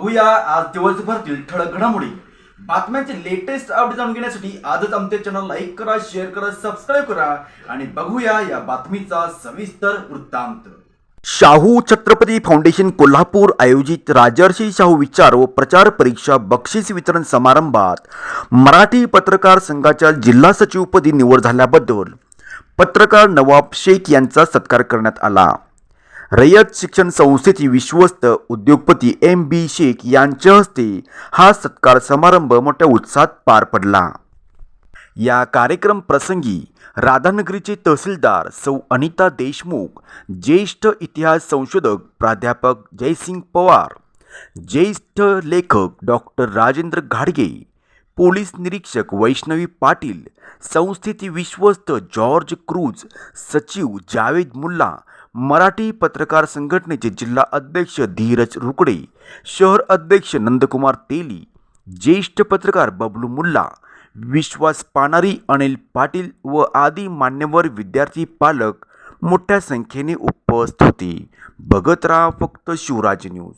बघूया. आज दिवसभरातील ठळक घडामोडी. बातम्यांचे लेटेस्ट अपडेट जाणून घेण्यासाठी आजच आमच्या चॅनल लाईक करा शेअर करा सबस्क्राईब करा आणि बघूया या बातमीचा सविस्तर वृत्तांत. शाहू छत्रपती फाउंडेशन कोल्हापूर आयोजित राजर्षी शाहू विचार व प्रचार परीक्षा बक्षीस वितरण समारंभात मराठी पत्रकार संघाच्या जिल्हा सचिवपदी निवड झाल्याबद्दल पत्रकार नवाब शेख यांचा सत्कार करण्यात आला. रयत शिक्षण संस्थेचे विश्वस्त उद्योगपती एम बी शेख यांच्या हस्ते हा सत्कार समारंभ मोठ्या उत्साहात पार पडला. या कार्यक्रम प्रसंगी राधानगरीचे तहसीलदार सौ अनिता देशमुख ज्येष्ठ इतिहास संशोधक प्राध्यापक जयसिंग पवार ज्येष्ठ लेखक डॉक्टर राजेंद्र घाडगे पोलीस निरीक्षक वैष्णवी पाटील संस्थेचे विश्वस्त जॉर्ज क्रूज सचिव जावेद मुल्ला मराठी पत्रकार संघटनेचे जिल्हा अध्यक्ष धीरज रुकडे शहर अध्यक्ष नंदकुमार तेली ज्येष्ठ पत्रकार बबलू मुल्ला विश्वास पानारी अनिल पाटील व आदी मान्यवर विद्यार्थी पालक मोठ्या संख्येने उपस्थित होते. बघत राहा फक्त शिवराज न्यूज.